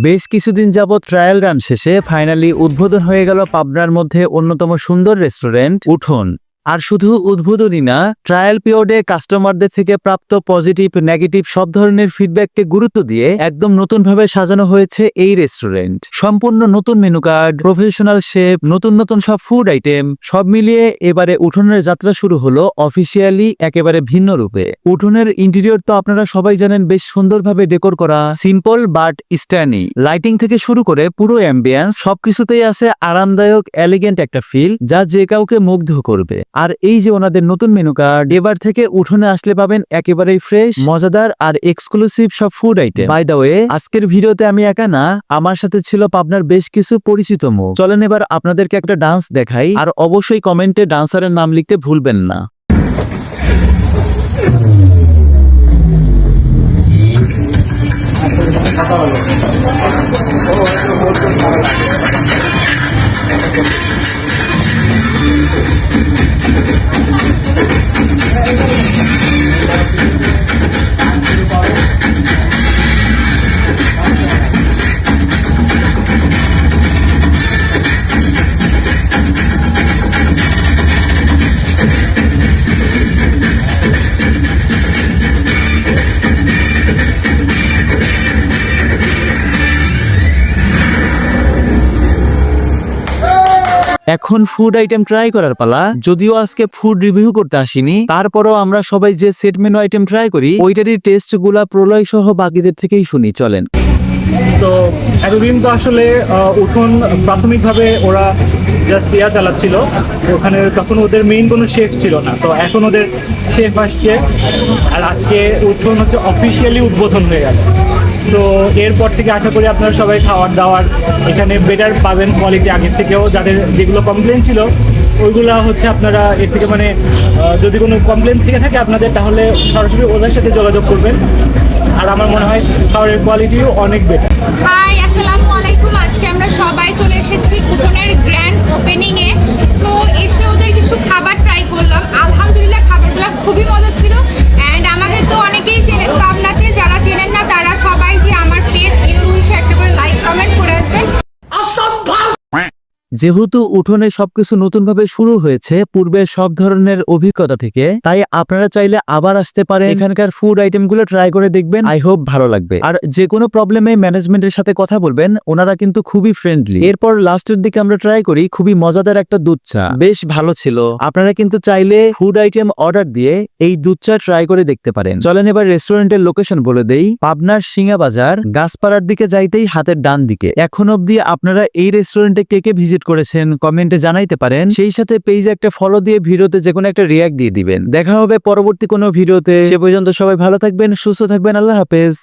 বেশ কিছুদিন যাবৎ ট্রায়াল রান শেষে ফাইনালি উদ্বোধন হয়ে গেল পাবনার মধ্যে অন্যতম সুন্দর রেস্টুরেন্ট উঠোন। আর শুধু উদ্বোধনই না ট্রায়াল পিরিয়ডে কাস্টমারদের থেকে প্রাপ্ত পজিটিভ নেগেটিভ সব ধরনের ফিডব্যাককে গুরুত্ব দিয়ে একদম নতুনভাবে সাজানো হয়েছে এই রেস্টুরেন্ট সম্পূর্ণ নতুন মেনু কার্ড প্রফেশনাল শেফ নতুন নতুন সব ফুড আইটেম সব মিলিয়ে এবারে উঠোনের যাত্রা শুরু হলো অফিসিয়ালি একেবারে ভিন্ন রূপে। উঠোনের ইন্টেরিয়র তো আপনারা সবাই জানেন বেশ সুন্দরভাবে ডেকোর করা সিম্পল বাট স্ট্যানি লাইটিং থেকে শুরু করে পুরো অ্যাম্বিয়েন্স সবকিছুতেই আছে আরামদায়ক এলিগেন্ট একটা ফিল যা যে কাউকে মুগ্ধ করবে। আর এই যে ওনাদের নতুন মেনু কার্ড এবার থেকে উঠোনে আসলে পাবেন একেবারেই ফ্রেশ মজাদার আর এক্সক্লুসিভ সব food item by the way আজকের ভিডিওতে আমি একা না, আমার সাথে ছিল পাবনার বেশ কিছু পরিচিত মুখ। চলেন এবার আপনাদেরকে একটা ডান্স দেখাই, আর অবশ্যই কমেন্টে ডান্সারের নাম লিখতে ভুলবেন না। এখন ফুড আইটেম ট্রাই করার পালা। যদিও আজকে ফুড রিভিউ করতে আসিনি, তারপরও আমরা সবাই যে সেট মেনু আইটেম ট্রাই করি, ওইটারই টেস্টগুলা প্রলয় সহ বাকিদের থেকেই শুনি, চলেন। তো এতদিন তো আসলে উঠোন প্রাথমিকভাবে ওরা জাস্ট ইয়া চালাচ্ছিল। ওখানে তখন ওদের মেইন কোনো শেফ ছিল না। তো এখন ওদের শেফ আসছে। আর আজকে উঠোন হচ্ছে অফিসিয়ালি উদ্বোধন হয়ে গেল। তো এরপর থেকে আশা করি আপনারা সবাই খাওয়ার দাওয়ার এখানে বেটার পাবেন কোয়ালিটি আগের থেকেও। যাদের যেগুলো কমপ্লেন ছিল, ওইগুলো হচ্ছে আপনারা এর থেকে মানে যদি কোনো কমপ্লেন থেকে থাকে আপনাদের, তাহলে সরাসরি ওদের সাথে যোগাযোগ করবেন। আর আমার মনে হয় খাবারের কোয়ালিটিও অনেক বেটার হাই আসসালামু আলাইকুম। আজকে আমরা সবাই চলে এসেছি উঠোনের গ্র্যান্ড ওপেনিং যেহেতু উঠোনে সবকিছু নতুনভাবে শুরু হয়েছে পূর্বের সব ধরনের অভিজ্ঞতা থেকে তাই আপনারা চাইলে আবার আসতে পারেন। এখানকার ফুড আইটেমগুলো ট্রাই করে দেখবেন। আই হোপ ভালো লাগবে। আর যে কোনো প্রবলেমে ম্যানেজমেন্টের সাথে কথা বলবেন ওনারা কিন্তু খুবই ফ্রেন্ডলি এরপর লাস্টের দিকে আমরা ট্রাই করি খুবই মজাদার একটা দুধ চা বেশ ভালো ছিল। আপনারা কিন্তু চাইলে ফুড আইটেম অর্ডার দিয়ে এই দুধ চা ট্রাই করে দেখতে পারেন। চলেন এবার রেস্টুরেন্টের লোকেশন বলে দেই। পাবনার সিঙ্গা বাজার গাছপাড়ার দিকে যাইতেই হাতের ডান দিকে। এখন অব্দি আপনারা এই রেস্টুরেন্টে কে কে ভিজিট করেছেন, কমেন্টে জানাইতে পারেন। সেই সাথে পেজে একটা ফলো দিয়ে ভিডিওতে যে কোনো একটা রিয়াক্ট দিয়ে দিবেন। দেখা হবে পরবর্তী কোনো ভিডিওতে। সে পর্যন্ত সবাই ভালো থাকবেন, সুস্থ থাকবেন, আল্লাহ হাফেজ।